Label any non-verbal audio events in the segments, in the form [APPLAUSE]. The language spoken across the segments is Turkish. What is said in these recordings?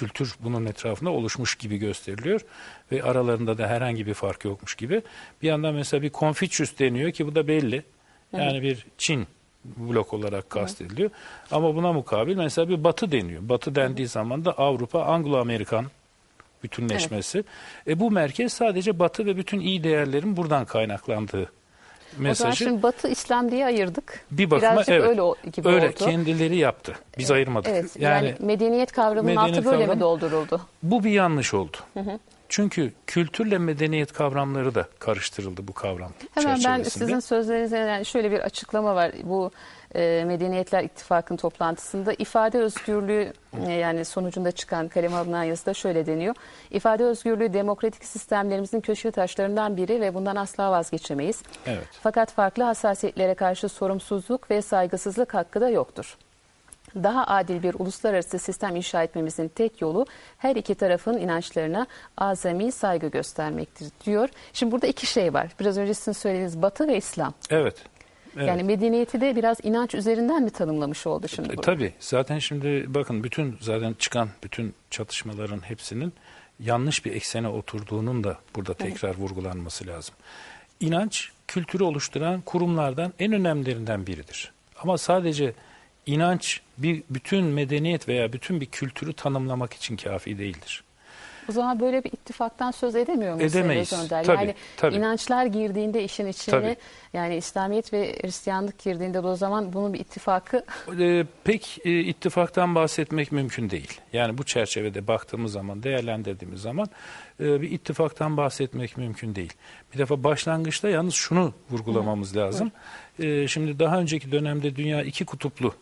kültür bunun etrafında oluşmuş gibi gösteriliyor ve aralarında da herhangi bir fark yokmuş gibi. Bir yandan mesela bir Confucius deniyor ki bu da belli. Yani bir Çin blok olarak kastediliyor. Ama buna mukabil mesela bir Batı deniyor. Batı dendiği zaman da Avrupa, Anglo-Amerikan bütünleşmesi. E bu merkez sadece Batı ve bütün iyi değerlerin buradan kaynaklandığı O zaman mesajı şimdi Batı İslam diye ayırdık. bir bakıma Birazcık evet. öyle gibi öyle oldu. kendileri yaptı. Biz ayırmadık. Evet, yani, yani medeniyet kavramının medeniyet altı böyle mi kavramı- dolduruldu? bu bir yanlış oldu. Çünkü kültürle medeniyet kavramları da karıştırıldı bu kavram Hemen ben sizin sözlerinizden yani şöyle bir açıklama var. Bu e, Medeniyetler İttifakı'nın toplantısında ifade özgürlüğü e, yani sonucunda çıkan kaleme alınan yazıda şöyle deniyor. İfade özgürlüğü demokratik sistemlerimizin köşe taşlarından biri ve bundan asla vazgeçemeyiz. Evet. Fakat farklı hassasiyetlere karşı sorumsuzluk ve saygısızlık hakkı da yoktur. Daha adil bir uluslararası sistem inşa etmemizin tek yolu her iki tarafın inançlarına azami saygı göstermektir diyor. Şimdi burada iki şey var. Biraz önce sizin söylediğiniz Batı ve İslam. Evet. evet. Yani medeniyeti de biraz inanç üzerinden mi tanımlamış oldu şimdi E? Tabii zaten şimdi bakın bütün zaten çıkan bütün çatışmaların hepsinin yanlış bir eksene oturduğunun da burada tekrar vurgulanması lazım. İnanç kültürü oluşturan kurumlardan en önemlilerinden biridir. Ama sadece inanç bir bütün medeniyet veya bütün bir kültürü tanımlamak için kafi değildir. O zaman böyle bir ittifaktan söz edemiyor muyuz? Edemeyiz. Önder? Tabii, yani tabii. inançlar girdiğinde işin içine Tabii. yani İslamiyet ve Hristiyanlık girdiğinde de o zaman bunun bir ittifakı E, pek e, ittifaktan bahsetmek mümkün değil. Yani bu çerçevede baktığımız zaman, değerlendirdiğimiz zaman e, bir ittifaktan bahsetmek mümkün değil. Bir defa başlangıçta yalnız şunu vurgulamamız lazım. E, şimdi daha önceki dönemde dünya iki kutuplu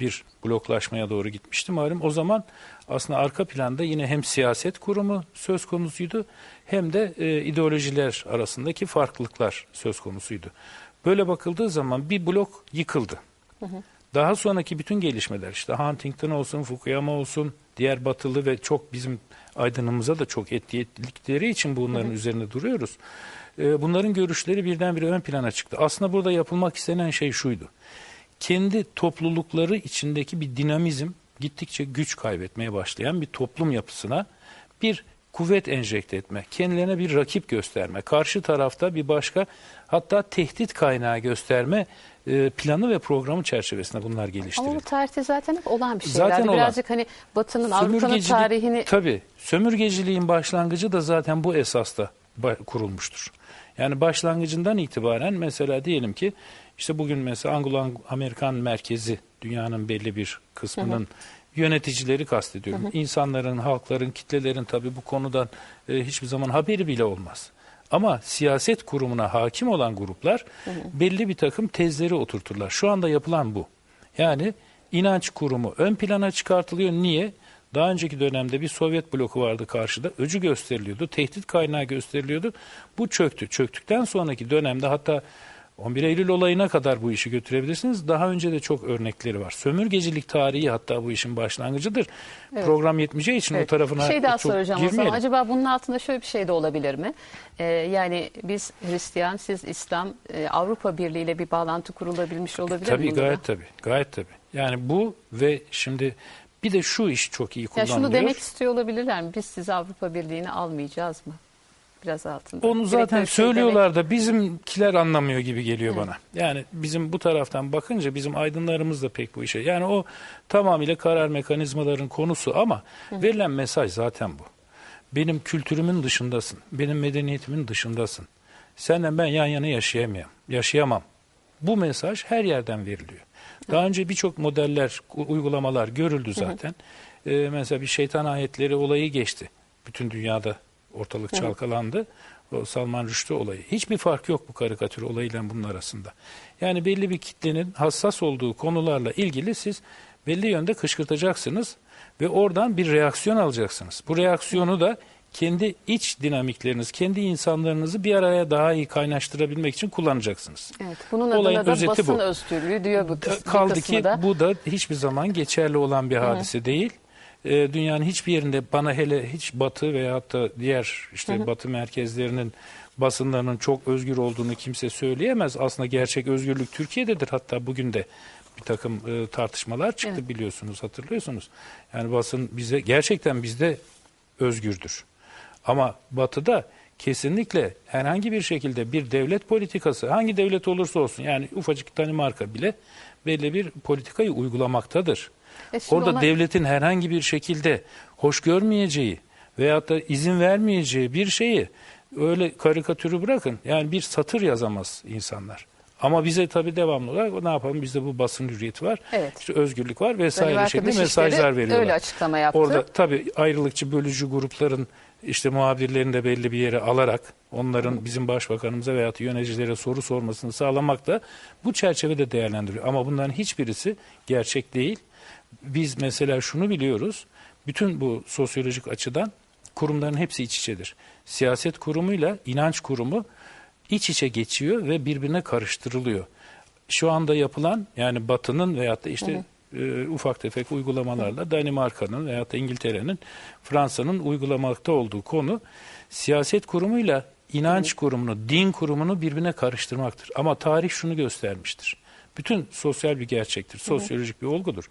bir bloklaşmaya doğru gitmişti malum. O zaman aslında arka planda yine hem siyaset kurumu söz konusuydu hem de e, ideolojiler arasındaki farklılıklar söz konusuydu. Böyle bakıldığı zaman bir blok yıkıldı. Daha sonraki bütün gelişmeler işte Huntington olsun, Fukuyama olsun, diğer batılı ve çok bizim aydınımıza da çok etki ettikleri için bunların üzerinde duruyoruz. E, bunların görüşleri birdenbire ön plana çıktı. Aslında burada yapılmak istenen şey şuydu. Kendi toplulukları içindeki bir dinamizm gittikçe güç kaybetmeye başlayan bir toplum yapısına bir kuvvet enjekte etme, kendilerine bir rakip gösterme, karşı tarafta bir başka hatta tehdit kaynağı gösterme e, planı ve programı çerçevesinde bunlar ama geliştirildi. bu tarihte zaten hep olan bir şey. Zaten yani olan. birazcık hani Batı'nın Avrupa'nın tarihini Tabii. Sömürgeciliğin başlangıcı da zaten bu esasla ba- kurulmuştur. Yani başlangıcından itibaren mesela diyelim ki işte bugün mesela Anglo-Amerikan merkezi dünyanın belli bir kısmının yöneticileri kastediyorum. İnsanların, halkların, kitlelerin tabii bu konudan e, hiçbir zaman haberi bile olmaz. Ama siyaset kurumuna hakim olan gruplar belli bir takım tezleri oturturlar. Şu anda yapılan bu. Yani inanç kurumu ön plana çıkartılıyor. Niye? Daha önceki dönemde bir Sovyet bloku vardı karşıda. Öcü gösteriliyordu. Tehdit kaynağı gösteriliyordu. Bu çöktü. Çöktükten sonraki dönemde hatta 11 Eylül olayına kadar bu işi götürebilirsiniz. Daha önce de çok örnekleri var. Sömürgecilik tarihi hatta bu işin başlangıcıdır. Program yetmeyeceği için o Evet. tarafına Bir şey daha çok soracağım o zaman. girmeyelim. Acaba bunun altında şöyle bir şey de olabilir mi? Ee, yani biz Hristiyan, siz İslam, e, Avrupa Birliği ile bir bağlantı kurulabilmiş olabilir mi? Tabii bunda da? gayet tabii. Gayet tabii. Yani bu ve şimdi bir de şu iş çok iyi Ya kullanılıyor. şunu demek istiyor olabilirler mi? Biz sizi Avrupa Birliği'ne almayacağız mı? Biraz altında. Onu zaten şey söylüyorlar da bizimkiler anlamıyor gibi geliyor bana. Yani bizim bu taraftan bakınca bizim aydınlarımız da pek bu işe. Yani o tamamıyla karar mekanizmaların konusu ama verilen mesaj zaten bu. Benim kültürümün dışındasın. Benim medeniyetimin dışındasın. Senden ben yan yana yaşayamam. Yaşayamam. Bu mesaj her yerden veriliyor. Daha önce birçok modeller, uygulamalar görüldü zaten. Ee, mesela bir şeytan ayetleri olayı geçti. Bütün dünyada ortalık çalkalandı. O Salman Rushdie olayı. Hiçbir fark yok bu karikatür olayıyla bunun arasında. Yani belli bir kitlenin hassas olduğu konularla ilgili siz belli yönde kışkırtacaksınız ve oradan bir reaksiyon alacaksınız. Bu reaksiyonu da kendi iç dinamikleriniz, kendi insanlarınızı bir araya daha iyi kaynaştırabilmek için kullanacaksınız. Evet, bunun Olayın adına da özeti basın bu. özgürlüğü diyor bu kıs- bir Kaldı kısmı ki da. bu da hiçbir zaman geçerli olan bir hadise değil. Ee, dünyanın hiçbir yerinde bana hele hiç batı veyahut da diğer işte batı merkezlerinin basınlarının çok özgür olduğunu kimse söyleyemez. Aslında gerçek özgürlük Türkiye'dedir hatta bugün de bir takım e, tartışmalar çıktı Evet. biliyorsunuz hatırlıyorsunuz. Yani basın bize gerçekten bizde özgürdür. Ama batıda kesinlikle herhangi bir şekilde bir devlet politikası hangi devlet olursa olsun yani ufacık Danimarka bile belli bir politikayı uygulamaktadır. E Orada ona- devletin herhangi bir şekilde hoş görmeyeceği veyahut da izin vermeyeceği bir şeyi öyle karikatürü bırakın. Yani bir satır yazamaz insanlar. Ama bize tabii devamlı olarak ne yapalım bizde bu basın hürriyeti var. Evet. işte özgürlük var vesaire Danimarka şeklinde mesajlar veriyorlar. öyle açıklama yaptı. Orada tabii ayrılıkçı bölücü grupların işte muhabirlerini de belli bir yere alarak onların bizim başbakanımıza veya yöneticilere soru sormasını sağlamak da bu çerçevede değerlendiriyor. Ama bunların hiçbirisi gerçek değil. Biz mesela şunu biliyoruz. Bütün bu sosyolojik açıdan kurumların hepsi iç içedir. Siyaset kurumuyla inanç kurumu iç içe geçiyor ve birbirine karıştırılıyor. Şu anda yapılan yani Batı'nın veyahut da işte e, ufak tefek uygulamalarla Danimarka'nın veyahut da İngiltere'nin, Fransa'nın uygulamakta olduğu konu siyaset kurumuyla inanç kurumunu, din kurumunu birbirine karıştırmaktır. Ama tarih şunu göstermiştir. Bütün sosyal bir gerçektir, sosyolojik bir olgudur.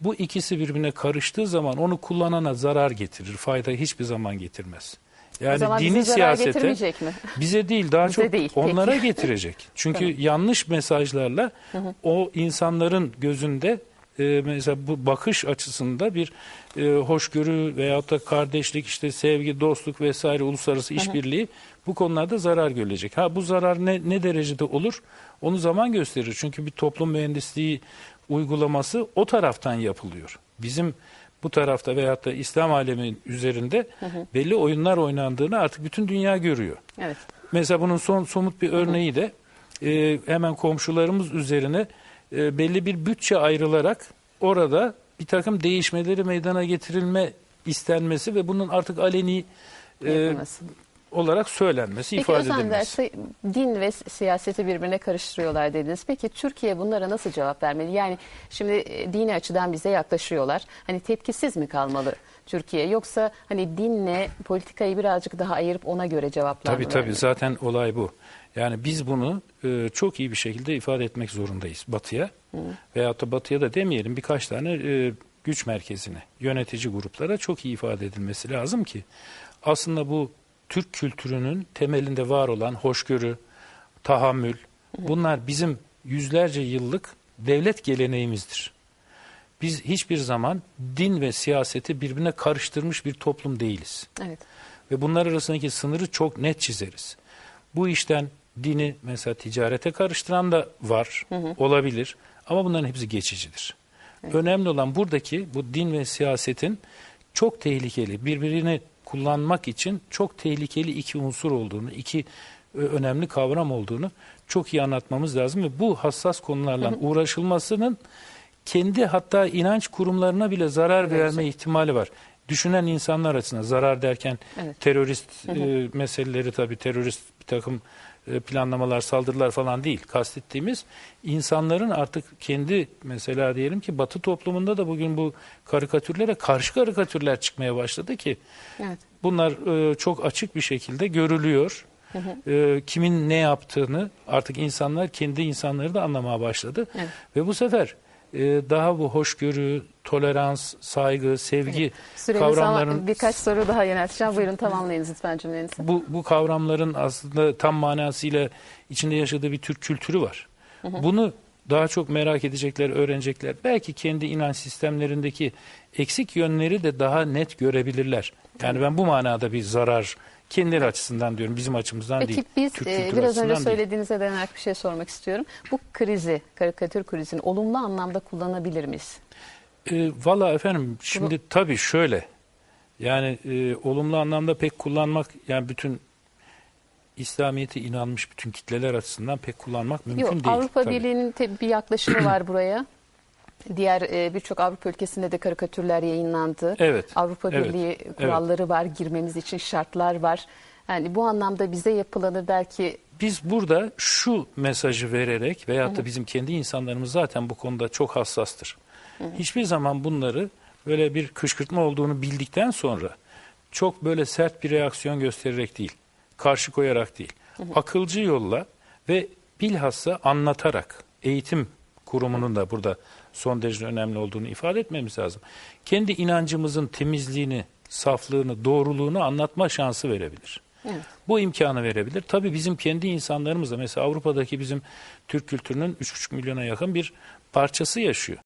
Bu ikisi birbirine karıştığı zaman onu kullanana zarar getirir, fayda hiçbir zaman getirmez. Yani zaman dini bize siyasete mi? bize değil daha Bize çok değil, peki. onlara [LAUGHS] getirecek. Çünkü yanlış mesajlarla o insanların gözünde e, mesela bu bakış açısında bir e, hoşgörü veyahut da kardeşlik işte sevgi, dostluk vesaire uluslararası işbirliği bu konularda zarar görecek. Ha bu zarar ne ne derecede olur? Onu zaman gösterir. Çünkü bir toplum mühendisliği uygulaması o taraftan yapılıyor. Bizim bu tarafta veyahut da İslam alemin üzerinde belli oyunlar oynandığını artık bütün dünya görüyor. Evet. Mesela bunun son somut bir örneği de e, hemen komşularımız üzerine e, belli bir bütçe ayrılarak orada bir takım değişmeleri meydana getirilme istenmesi ve bunun artık aleni e, Yapılması. Olarak söylenmesi, Peki ifade Özlem edilmesi. dersi din ve siyaseti birbirine karıştırıyorlar dediniz. Peki Türkiye bunlara nasıl cevap vermeli? Yani şimdi e, dini açıdan bize yaklaşıyorlar. Hani tepkisiz mi kalmalı Türkiye yoksa hani dinle politikayı birazcık daha ayırıp ona göre cevaplar Tabii mı tabii zaten olay bu. Yani biz bunu e, çok iyi bir şekilde ifade etmek zorundayız Batı'ya. Veyahut da Batı'ya da demeyelim birkaç tane e, güç merkezine, yönetici gruplara çok iyi ifade edilmesi lazım ki aslında bu Türk kültürünün temelinde var olan hoşgörü, tahammül bunlar bizim yüzlerce yıllık devlet geleneğimizdir. Biz hiçbir zaman din ve siyaseti birbirine karıştırmış bir toplum değiliz Evet. ve bunlar arasındaki sınırı çok net çizeriz. Bu işten dini mesela ticarete karıştıran da var, olabilir ama bunların hepsi geçicidir. Önemli olan buradaki bu din ve siyasetin çok tehlikeli, birbirini kullanmak için çok tehlikeli iki unsur olduğunu, iki e, önemli kavram olduğunu çok iyi anlatmamız lazım ve bu hassas konularla uğraşılmasının kendi hatta inanç kurumlarına bile zarar verme ihtimali var. Düşünen insanlar açısından zarar derken Evet. terörist e, meseleleri tabii terörist bir takım planlamalar, saldırılar falan değil. Kastettiğimiz insanların artık kendi mesela diyelim ki Batı toplumunda da bugün bu karikatürlere karşı karikatürler çıkmaya başladı ki Evet. bunlar e, çok açık bir şekilde görülüyor. E, kimin ne yaptığını artık insanlar kendi insanları da anlamaya başladı. Evet. Ve bu sefer e, daha bu hoşgörü, tolerans, saygı, sevgi Süremiz kavramların ama birkaç soru daha yönelteceğim. Buyurun tamamlayınız lütfen cümlenizi. bu, bu kavramların aslında tam manasıyla içinde yaşadığı bir Türk kültürü var. Bunu daha çok merak edecekler, öğrenecekler. Belki kendi inanç sistemlerindeki eksik yönleri de daha net görebilirler. Yani ben bu manada bir zarar kendileri açısından diyorum, bizim açımızdan Peki değil. biz Türk e, biraz önce açısından değil. söylediğinize dayanarak bir şey sormak istiyorum. Bu krizi, karikatür krizini olumlu anlamda kullanabilir miyiz? E, Valla efendim şimdi tabii şöyle yani e, olumlu anlamda pek kullanmak yani bütün İslamiyet'e inanmış bütün kitleler açısından pek kullanmak mümkün Yok, değil. Avrupa. Birliği'nin bir yaklaşımı var buraya. Diğer e, birçok Avrupa ülkesinde de karikatürler yayınlandı. Evet, Avrupa evet, Birliği kuralları var, girmemiz için şartlar var. Yani bu anlamda bize yapılanır belki Biz burada şu mesajı vererek veyahut da bizim kendi insanlarımız zaten bu konuda çok hassastır. Hiçbir zaman bunları böyle bir kışkırtma olduğunu bildikten sonra çok böyle sert bir reaksiyon göstererek değil, karşı koyarak değil, akılcı yolla ve bilhassa anlatarak, eğitim kurumunun da burada son derece önemli olduğunu ifade etmemiz lazım. Kendi inancımızın temizliğini, saflığını, doğruluğunu anlatma şansı verebilir. Evet. Bu imkanı verebilir. Tabii bizim kendi insanlarımız da mesela Avrupa'daki bizim Türk kültürünün 3,5 milyona yakın bir parçası yaşıyor.